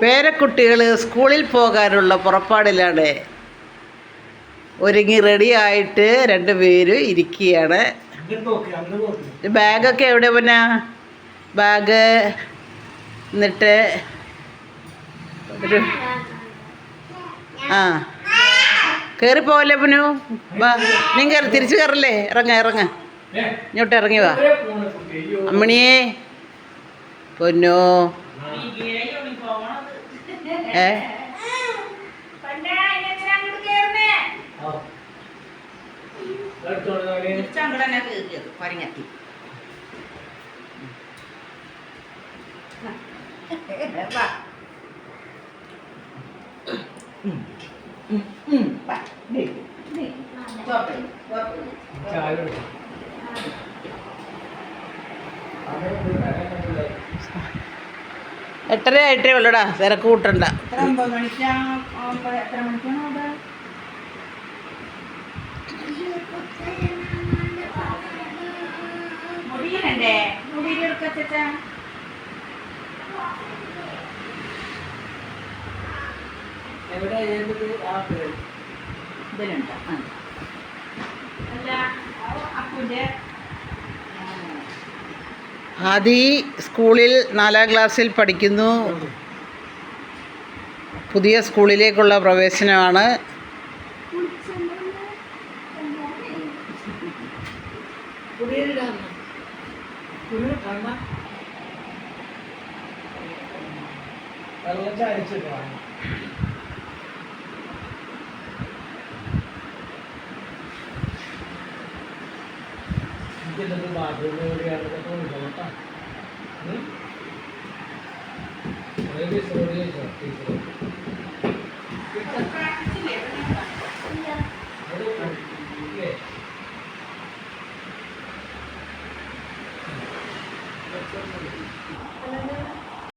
പേരക്കുട്ടികൾ സ്കൂളിൽ പോകാനുള്ള പുറപ്പാടിലാണ്. ഒരുങ്ങി റെഡി ആയിട്ട് രണ്ട് പേര് ഇരിക്കുകയാണ്. ബാഗൊക്കെ എവിടെ പിന്നെ? ബാഗ് എന്നിട്ട് ഒരു ആ. കയറി പോവല്ലേ പുനു വാ നീ കയറി തിരിച്ചു കയറല്ലേ ഇറങ്ങ ഇറങ്ങ. ഇങ്ങോട്ട് ഇറങ്ങി വാ. അമ്മണിയേ പൊന്നോ. ഏ? പരങ്ങത്തി എട്ടര ആയിട്ടേ ഉള്ളൂടാ തിരക്ക് കൂട്ടണ്ട. എവിടെ ഇതിലുണ്ട് ആ. അല്ല അപ്പുന്റെ ആദി സ്കൂളിൽ നാലാം ക്ലാസ്സിൽ പഠിക്കുന്നു. പുതിയ സ്കൂളിലേക്കുള്ള പ്രവേശനമാണ്. വെള്ളം ചാരിച്ചിട്ടാണ് Hindi na babago, may uriyan na katulog sa mata. Hmm? Maybe sa uriyan siya, please. Sa practice, hindi ba? Yeah. Okay.